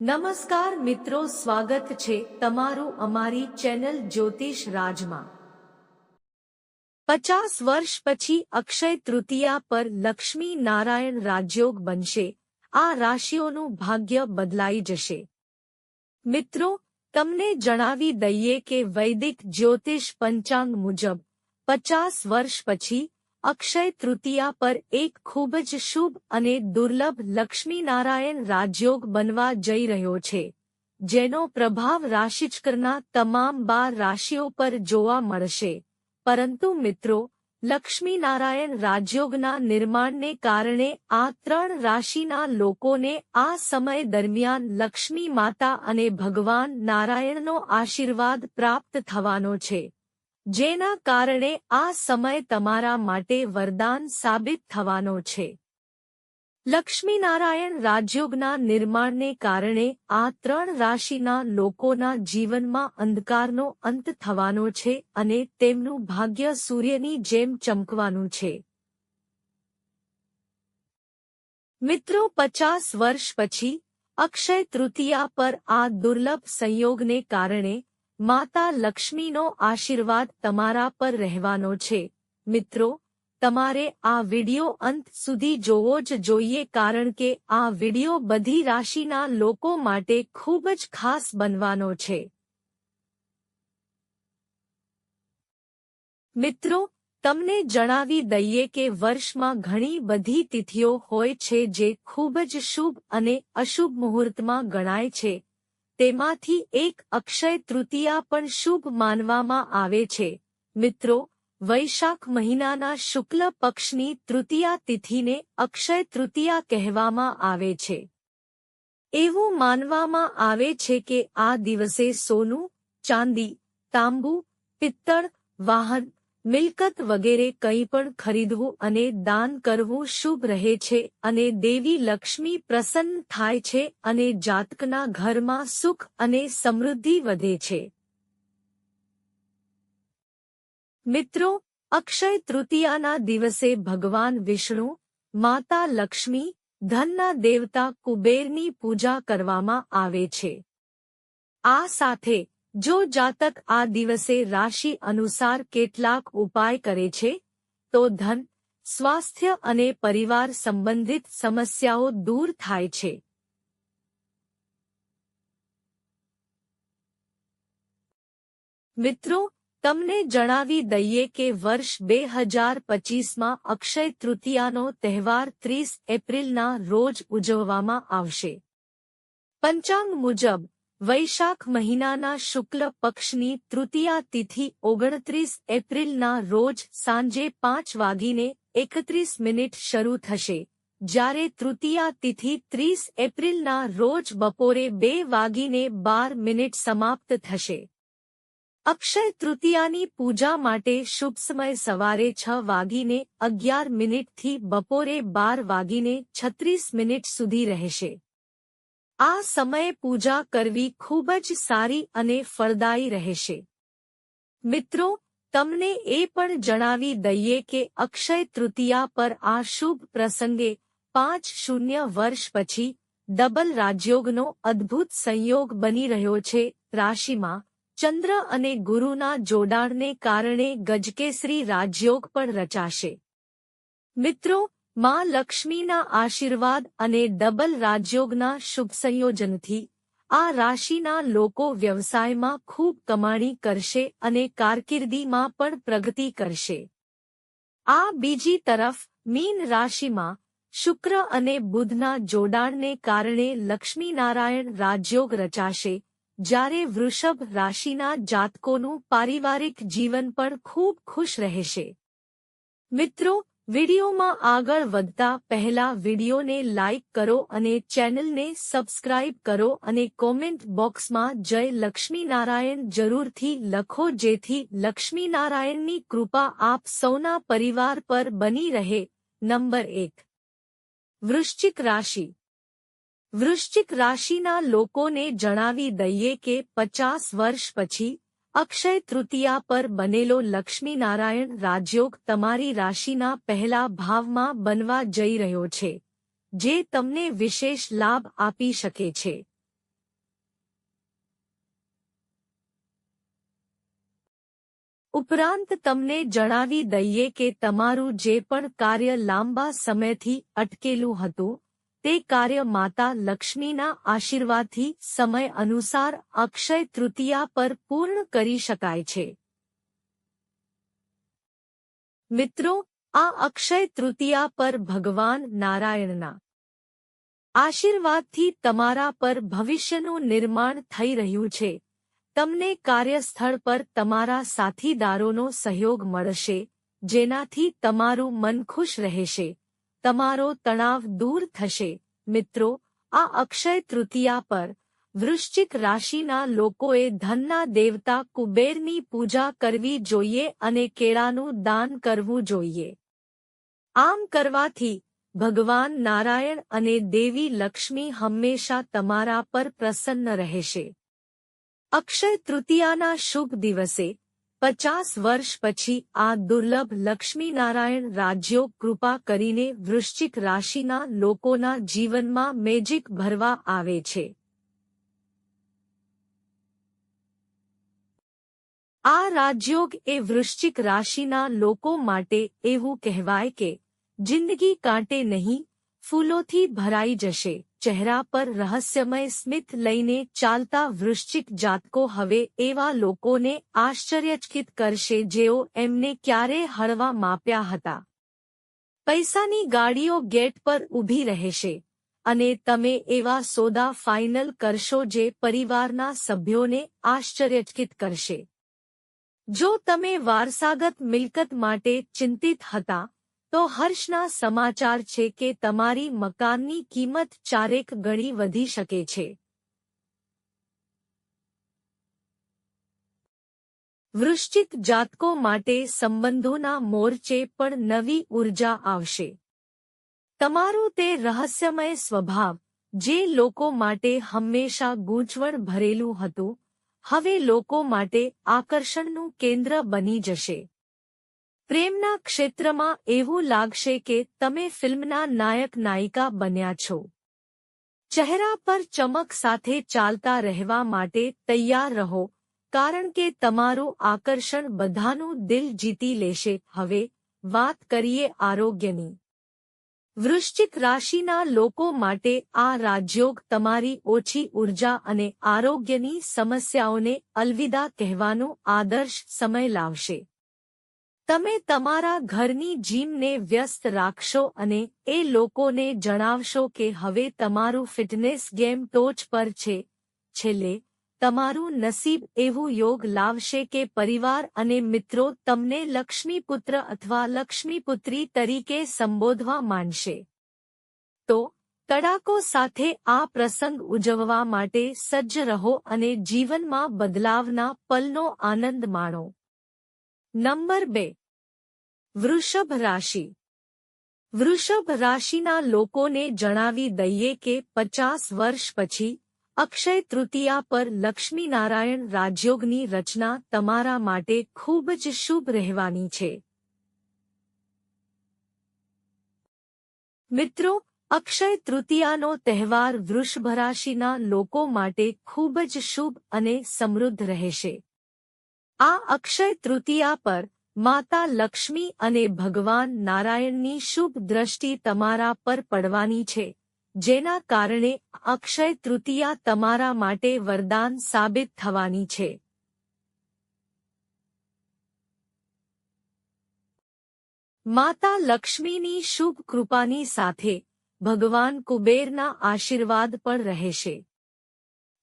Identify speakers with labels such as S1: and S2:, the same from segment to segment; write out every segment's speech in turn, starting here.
S1: નમસ્કાર મિત્રો, સ્વાગત છે તમારું અમારી ચેનલ જ્યોતિષ રાજમાં. પચાસ વર્ષ પછી અક્ષય તૃતીયા પર લક્ષ્મી નારાયણ રાજયોગ બનશે. આ રાશિઓનું ભાગ્ય બદલાઈ જશે. મિત્રો, તમને જણાવી દઈએ કે વૈદિક જ્યોતિષ પંચાંગ મુજબ, પચાસ વર્ષ પછી અક્ષય તૃતીયા પર એક ખૂબ જ શુભ અને દુર્લભ લક્ષ્મીનારાયણ રાજયોગ બનવા જઈ રહ્યો છે, જેનો પ્રભાવ રાશિચક્રના તમામ બાર રાશિઓ પર જોવા મળશે. પરંતુ મિત્રો, લક્ષ્મીનારાયણ રાજયોગના નિર્માણને કારણે આ ત્રણ રાશિના લોકોને આ સમય દરમિયાન લક્ષ્મી માતા અને ભગવાન નારાયણનો આશીર્વાદ પ્રાપ્ત થવાનો છે. જેના કારણે આ સમય તમારા માટે વરદાન સાબિત થવાનો છે. લક્ષ્મીનારાયણ રાજયોગના નિર્માણને કારણે આ ત્રણ રાશિના લોકોના જીવનમાં અંધકારનો અંત થવાનો છે અને તેમનું ભાગ્ય સૂર્યની જેમ ચમકવાનું છે. મિત્રો પચાસ વર્ષ પછી અક્ષય તૃતીયા પર આ દુર્લભ સંયોગને કારણે માતા લક્ષ્મીનો આશીર્વાદ તમારા પર રહેવાનો છે. મિત્રો, તમારે આ વિડિયો અંત સુધી જોવો જ જોઈએ કારણ કે આ વિડિયો બધી રાશિના લોકો માટે ખૂબ જ ખાસ બનવાનો છે. મિત્રો, તમને જણાવી દઈએ કે વર્ષમાં ઘણી બધી તિથિઓ હોય છે જે ખૂબ જ શુભ અને અશુભ મુહૂર્તમાં ગણાય છે. તેમાંથી એક અક્ષય તૃતીયા પણ શુભ માનવામાં આવે છે. મિત્રો, વૈશાખ મહિનાના શુક્લ પક્ષની તૃતીયા તિથિને અક્ષય તૃતીયા કહેવામાં આવે છે. એવું માનવામાં આવે છે કે આ દિવસે સોનું, ચાંદી, તાંબુ, પિત્તળ, વાહન મિલકત વગેરે કંઈ પણ ખરીદવું અને દાન કરવું શુભ રહે છે અને દેવી લક્ષ્મી પ્રસન્ન થાય છે અને જાતકના ઘરમાં સુખ અને સમૃદ્ધિ વધે છે. મિત્રો, અક્ષય તૃતીયાના દિવસે ભગવાન વિષ્ણુ, માતા લક્ષ્મી, ધનના દેવતા કુબેરની પૂજા કરવામાં આવે છે. આ સાથે જો જાતક આ દિવસે રાશિ અનુસાર કેટલાક ઉપાય કરે છે, તો ધન, સ્વાસ્થ્ય અને પરિવાર સંબંધિત સમસ્યાઓ દૂર થાય છે. મિત્રો, તમને જણાવી દઈએ કે વર્ષ બે હજાર પચીસમાં અક્ષય તૃતીયાનો તહેવાર ત્રીસ એપ્રિલના રોજ ઉજવવામાં આવશે. પંચાંગ મુજબ વૈશાખ મહિનાના શુક્લ પક્ષની તૃતીયા તિથિ ઓગણત્રીસ એપ્રિલના રોજ સાંજે પાંચ વાગીને એકત્રીસ મિનિટ શરૂ થશે. જ્યારે તૃતીયા તિથિ ત્રીસ એપ્રિલના રોજ બપોરે બે વાગીને બાર મિનિટ સમાપ્ત થશે. અક્ષય તૃતીયાની પૂજા માટે શુભ સમય સવારે છ વાગીને અગિયાર મિનિટથી બપોરે બાર વાગીને છત્રીસ મિનિટ સુધી રહેશે. આ સમયે પૂજા કરવી ખૂબ જ સારી અને ફળદાયી રહેશે. મિત્રો, તમને એ પણ જણાવી દઈએ કે અક્ષય તૃતીયા પર આ શુભ પ્રસંગે પાંચ શૂન્ય વર્ષ પછી ડબલ રાજયોગનો અદ્ભુત સંયોગ બની રહ્યો છે. રાશિમાં ચંદ્ર અને ગુરુના જોડાણને કારણે ગજકેસરી રાજયોગ પણ રચાશે. મિત્રો માં લક્ષ્મીના આશીર્વાદ અને ડબલ રાજયોગના શુભ સંયોજનથી આ રાશિના લોકો વ્યવસાયમાં ખૂબ કમાણી કરશે અને કારકિર્દીમાં પણ પ્રગતિ કરશે. આ બીજી તરફ, મીન રાશિમાં શુક્ર અને બુધના જોડાણને કારણે લક્ષ્મીનારાયણ રાજયોગ રચાશે, જ્યારે વૃષભ રાશિના જાતકોનું પારિવારિક જીવન પણ ખૂબ ખુશ રહેશે. મિત્રો વિડિયોમાં આગળ વધતા પહેલા વિડિયોને લાઇક કરો અને ચેનલને સબસ્ક્રાઇબ કરો અને કોમેન્ટ બોક્સમાં જય લક્ષ્મીનારાયણ જરૂરથી લખો જેથી લક્ષ્મીનારાયણની કૃપા આપ સૌના પરિવાર પર બની રહે. નંબર એક. વૃશ્ચિક રાશિ. વૃશ્ચિક રાશિના લોકોને જણાવી દઈએ કે પચાસ વર્ષ પછી અક્ષય તૃતીયા પર બનેલો લક્ષ્મીનારાયણ રાજયોગ તમારી રાશિના પહેલા ભાવમાં બનવા જઈ રહ્યો છે, જે તમને વિશેષ લાભ આપી શકે છે. ઉપરાંત તમને જણાવી દઈએ કે તમારું જે પણ કાર્ય લાંબા સમયથી અટકેલું હતું તે કાર્ય માતા લક્ષ્મીના આશીર્વાદથી સમય અનુસાર અક્ષય તૃતીયા પર પૂર્ણ કરી શકાય છે. મિત્રો, આ અક્ષય તૃતીયા પર ભગવાન નારાયણના આશીર્વાદથી તમારા પર ભવિષ્યનું નિર્માણ થઈ રહ્યું છે. તમને કાર્યસ્થળ પર તમારા સાથીદારોનો સહયોગ મળશે, જેનાથી તમારું મન ખુશ રહેશે. તમારો તણાવ દૂર થશે. મિત્રો, આ અક્ષય તૃતીયા પર વૃશ્ચિક રાશિના લોકોએ ધનના દેવતા કુબેરની પૂજા કરવી જોઈએ અને કેળાનું દાન કરવું જોઈએ. આમ કરવાથી ભગવાન નારાયણ અને દેવી લક્ષ્મી હંમેશા તમારા પર પ્રસન્ન રહેશે. અક્ષય તૃતીયાના શુભ દિવસે પચાસ વર્ષ પછી આ દુર્લભ લક્ષ્મીનારાયણ રાજ્યો કૃપા કરીને વૃશ્ચિક રાશિના લોકોના જીવનમાં મેજિક ભરવા આવે છે. આ રાજયોગ એ વૃશ્ચિક રાશિના લોકો માટે એવું કહેવાય કે જિંદગી કાંટે નહીં, ફૂલોથી ભરાઈ જશે. ચહેરા પર રહસ્યમય સ્મિત લઈને ચાલતા વૃશ્ચિક જાતકો હવે એવા લોકોને આશ્ચર્યચકિત કરશે જેઓ એમને ક્યારે હળવા માપ્યા હતા. પૈસાની ગાડીઓ ગેટ પર ઊભી રહેશે અને તમે એવા સોદા ફાઇનલ કરશો જે પરિવારના સભ્યોને આશ્ચર્યચકિત કરશે. જો તમે વારસાગત મિલકત માટે ચિંતિત હતા તો હર્ષના સમાચાર છે કે તમારી મકાનની કિંમત ચારેક ગણી વધી શકે છે. વૃશ્ચિક જાતકો માટે સંબંધોના મોરચે પણ નવી ઊર્જા આવશે. તમારું તે રહસ્યમય સ્વભાવ, જે લોકો માટે હંમેશા ગૂંચવણ ભરેલું હતું, હવે લોકો માટે આકર્ષણનું કેન્દ્ર બની જશે. પ્રેમના ક્ષેત્રમાં એવું લાગશે કે તમે ફિલ્મના નાયક નાયિકા બન્યા છો. ચહેરા પર ચમક સાથે ચાલતા રહેવા માટે તૈયાર રહો, કારણ કે તમારું આકર્ષણ બધાનું દિલ જીતી લેશે. હવે, વાત કરીએ આરોગ્યની. વૃશ્ચિક રાશિના લોકો માટે આ રાજયોગ તમારી ઓછી ઊર્જા અને આરોગ્યની સમસ્યાઓને અલવિદા કહેવાનો આદર્શ સમય લાવશે. તમે તમારા ઘરની જીમને વ્યસ્ત રાખશો અને એ લોકોને જણાવશો કે હવે તમારું ફિટનેસ ગેમ ટોચ પર છે. છેલ્લે, તમારું નસીબ એવું યોગ લાવશે કે પરિવાર અને મિત્રો તમને લક્ષ્મીપુત્ર અથવા લક્ષ્મીપુત્રી તરીકે સંબોધવા માંડશે. તો, તડાકો સાથે આ પ્રસંગ ઉજવવા માટે સજ્જ રહો અને જીવનમાં બદલાવના પલનો આનંદ માણો. નંબર બે વૃષભ રાશિ. વૃષભ રાશિના લોકોને જણાવી દઈએ કે પચાસ વર્ષ પછી અક્ષય તૃતીયા પર લક્ષ્મીનારાયણ રાજયોગની રચના તમારા માટે ખૂબ જ શુભ રહેવાની છે. મિત્રો, અક્ષય તૃતીયાનો તહેવાર વૃષભ રાશિના લોકો માટે ખૂબ જ શુભ અને સમૃદ્ધ રહેશે. આ અક્ષય તૃતીયા પર માતા લક્ષ્મી અને ભગવાન નારાયણની શુભ દ્રષ્ટિ તમારા પર પડવાની છે, જેના કારણે અક્ષય તૃતીયા તમારા માટે વરદાન સાબિત થવાની છે. માતા લક્ષ્મીની શુભ કૃપાની સાથે ભગવાન કુબેરના આશીર્વાદ પણ રહેશે.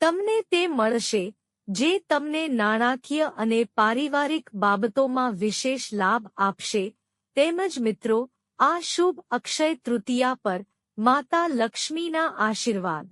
S1: તમને તે મળશે જે તમને નાણાકીય અને પારિવારિક બાબતોમાં વિશેષ લાભ આપશે. તેમજ મિત્રો, આ શુભ અક્ષય તૃતીયા પર માતા લક્ષ્મીના આશીર્વાદ.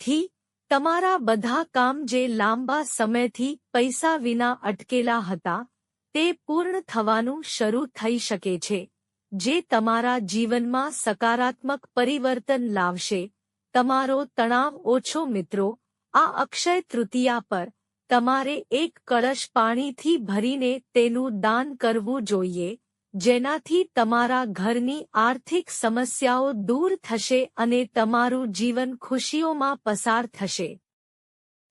S1: થી, તમારા બધા કામ જે લાંબા સમયથી પૈસા વિના અટકેલા હતા, તે પૂર્ણ થવાનું શરૂ થઈ શકે છે, જે તમારા જીવનમાં સકારાત્મક પરિવર્તન લાવશે. તમારો તણાવ ઓછો મિત્રો આ અક્ષય તૃતીયા પર તમારે એક કળશ પાણીથી ભરીને તેનું દાન કરવું જોઈએ, જેનાથી તમારા ઘરની આર્થિક સમસ્યાઓ દૂર થશે અને તમારું જીવન ખુશીઓમાં પસાર થશે.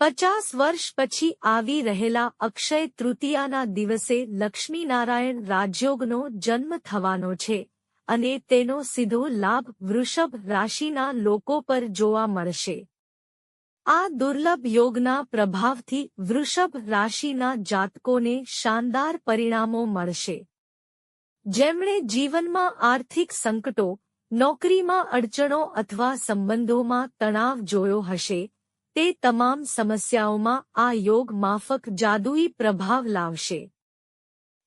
S1: પચાસ વર્ષ પછી આવી રહેલા અક્ષય તૃતીયાના દિવસે લક્ષ્મીનારાયણ રાજયોગનો જન્મ થવાનો છે અને તેનો સીધો લાભ વૃષભ રાશિના લોકો પર જોવા મળશે. આ દુર્લભ યોગના પ્રભાવથી વૃષભ રાશિના જાતકોને શાનદાર પરિણામો મળશે. જેમણે જીવનમાં આર્થિક સંકટો, નોકરીમાં અડચણો અથવા સંબંધોમાં તણાવ જોયો હશે, તે તમામ સમસ્યાઓમાં આ યોગ માફક જાદુઈ પ્રભાવ લાવશે.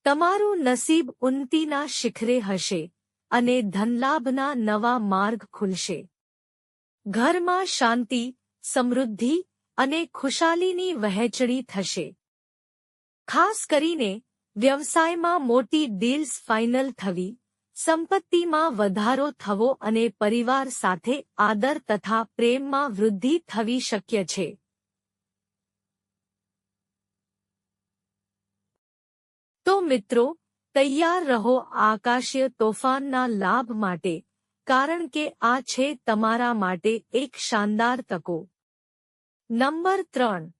S1: તમારું નસીબ ઉન્નતિના શિખરે હશે અને ધનલાભના નવા માર્ગ ખુલશે. ઘરમાં શાંતિ સમૃદ્ધિ અને ખુશાલીની વહેંચણી થશે. ખાસ કરીને, વ્યવસાયમાં મોટી ડીલ્સ ફાઇનલ થવી, સંપત્તિમાં વધારો થવો અને પરિવાર સાથે આદર તથા પ્રેમમાં વૃદ્ધિ થવી શક્ય છે. તો મિત્રો, તૈયાર રહો આકાશીય તોફાનના લાભ માટે, કારણ કે આ છે તમારા માટે એક શાનદાર તકો. નંબર ત્રણ.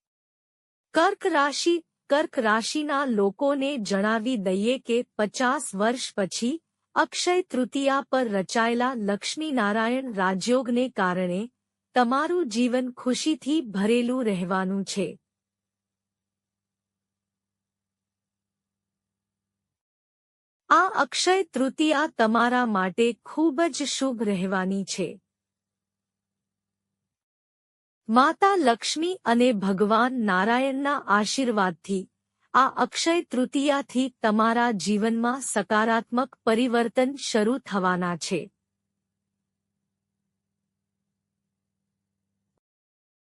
S1: કર્ક રાશિ, કર્ક રાશિના લોકોને જણાવી દઈએ કે પચાસ વર્ષ પછી અક્ષય તૃતીયા પર રચાયેલા લક્ષ્મીનારાયણ રાજયોગને કારણે તમારું જીવન ખુશીથી ભરેલું રહેવાનું છે. આ અક્ષય તૃતીયા તમારા માટે ખૂબ જ શુભ રહેવાની છે. માતા લક્ષ્મી અને ભગવાન નારાયણના આશીર્વાદથી, આ અક્ષય તૃતીયાથી તમારા જીવનમાં સકારાત્મક પરિવર્તન શરૂ થવાના છે.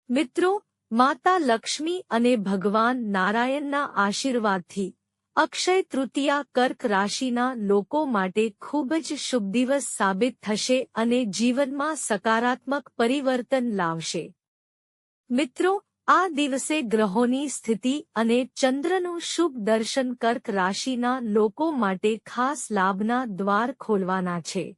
S1: મિત્રો, માતા લક્ષ્મી અને ભગવાન નારાયણના આશીર્વાદથી, અક્ષય તૃતીયા કર્ક રાશિના લોકો માટે ખૂબ જ શુભ દિવસ સાબિત થશે અને જીવનમાં સકારાત્મક પરિવર્તન લાવશે. મિત્રો, આ દિવસે ગ્રહોની સ્થિતિ અને ચંદ્રનું શુભ દર્શન કર્ક રાશિના લોકો માટે ખાસ લાભના દ્વાર ખોલવાના છે.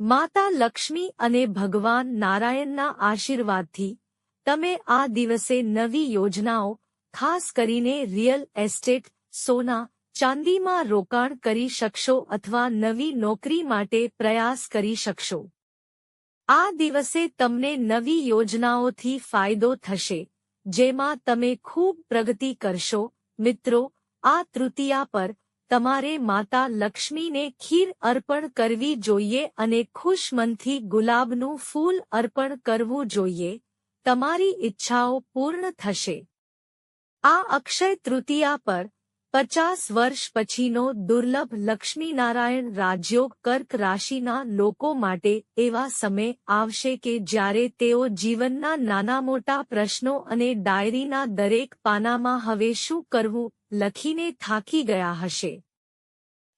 S1: માતા લક્ષ્મી અને ભગવાન નારાયણના આશીર્વાદથી, તમે આ દિવસે નવી યોજનાઓ, ખાસ કરીને રિયલ એસ્ટેટ, સોના, ચાંદીમાં રોકાણ કરી શકશો અથવા નવી નોકરી માટે પ્રયાસ કરી શકશો. આ દિવસે તમને નવી યોજનાઓથી ફાયદો થશે, જેમાં તમે ખૂબ પ્રગતિ કરશો. મિત્રો, આ તૃતીયા પર તમારે માતા લક્ષ્મીને ખીર અર્પણ કરવી જોઈએ અને ખુશ મનથી ગુલાબનું ફૂલ અર્પણ કરવું જોઈએ. તમારી ઈચ્છાઓ પૂર્ણ થશે. આ અક્ષય તૃતીયા પર પચાસ વર્ષ પછીનો દુર્લભ લક્ષ્મીનારાયણ રાજયોગ કર્ક રાશિના લોકો માટે એવા સમય આવશે કે જ્યારે તેઓ જીવનના નાના મોટા પ્રશ્નો અને ડાયરીના દરેક પાનામાં હવે શું કરવું લખીને થાકી ગયા હશે.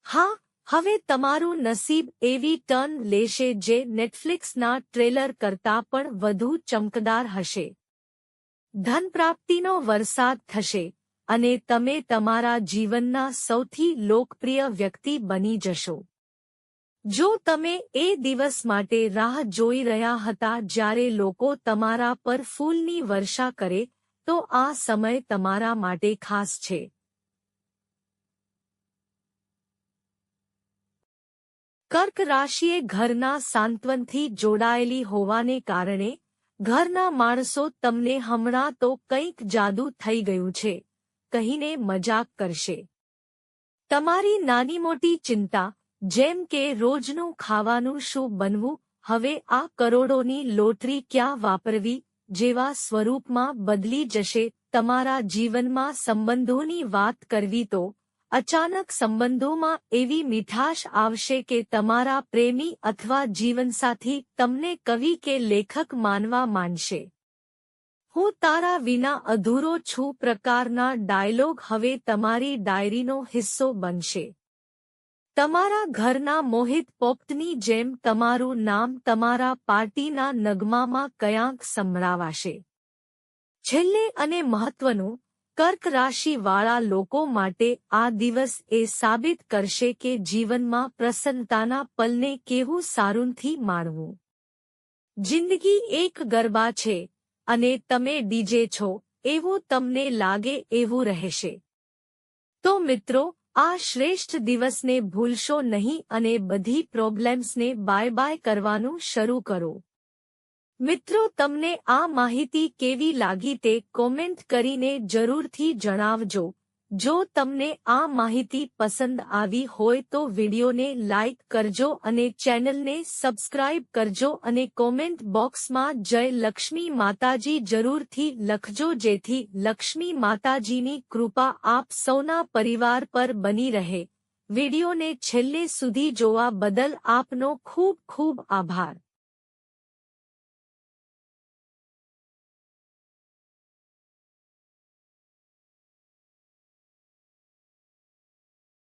S1: હા, હવે તમારું નસીબ એવી ટર્ન લેશે જે નેટફ્લિક્સના ટ્રેલર કરતાં પણ વધુ ચમકદાર હશે. ધન પ્રાપ્તિનો વરસાદ થશે. અને તમે તમારા જીવનના સૌથી લોકપ્રિય વ્યક્તિ બની જશો. જો તમે એ દિવસ માટે રાહ જોઈ રહ્યા હતા જ્યારે લોકો તમારા પર ફૂલની વર્ષા કરે, તો આ સમય તમારા માટે ખાસ છે. કર્ક રાશિએ ઘરના સાંત્વનથી જોડાયેલી હોવાને કારણે, ઘરના માણસો તમને હમણાં તો કંઈક જાદુ થઈ ગયું છે. કહીને મજાક કરશે. તમારી નાની મોટી ચિંતા, જેમ કે રોજનું ખાવાનું શું બનવું, હવે આ કરોડોની લોટરી ક્યાં વાપરવી, જેવા સ્વરૂપમાં બદલી જશે તમારા જીવનમાં સંબંધોની વાત કરવી તો, અચાનક સંબંધોમાં એવી મીઠાશ આવશે કે તમારા પ્રેમી અથવા જીવનસાથી તમને કવિ કે લેખક માનવા માંડશે. હું તારા વિના અધૂરો છું પ્રકારના ડાયલોગ હવે તમારી ડાયરીનો હિસ્સો બનશે. તમારા ઘરના મોહિત પોપ્તની જેમ તમારું નામ તમારા પાર્ટીના નગમામાં કયાંક સંભળાવાશે. છેલ્લે અને મહત્વનું, કર્ક રાશિવાળા લોકો માટે આ દિવસ એ સાબિત કરશે કે જીવનમાં પ્રસન્નતાના પલને કેવું સારુંથી માણવું. જિંદગી એક ગરબા છે અને તમે ડીજે છો, એવું તમને લાગે એવું રહેશે. તો મિત્રો, આ શ્રેષ્ઠ દિવસને ભૂલશો નહીં અને બધી પ્રોબ્લેમ્સને બાય બાય કરવાનું શરૂ કરો. મિત્રો, તમને આ માહિતી કેવી લાગી તે કોમેન્ટ કરીને જરૂરથી જણાવજો. જો તમને આ માહિતી પસંદ આવી હોય તો વિડિયોને લાઇક કરજો અને ચેનલને સબસ્ક્રાઇબ કરજો અને કોમેન્ટ બોક્સમાં જય લક્ષ્મી માતાજી જરૂરથી લખજો જેથી લક્ષ્મી માતાજીની કૃપા આપ સૌના પરિવાર પર બની રહે. વિડિયોને છેલ્લે સુધી જોવા બદલ આપનો ખૂબ ખૂબ આભાર.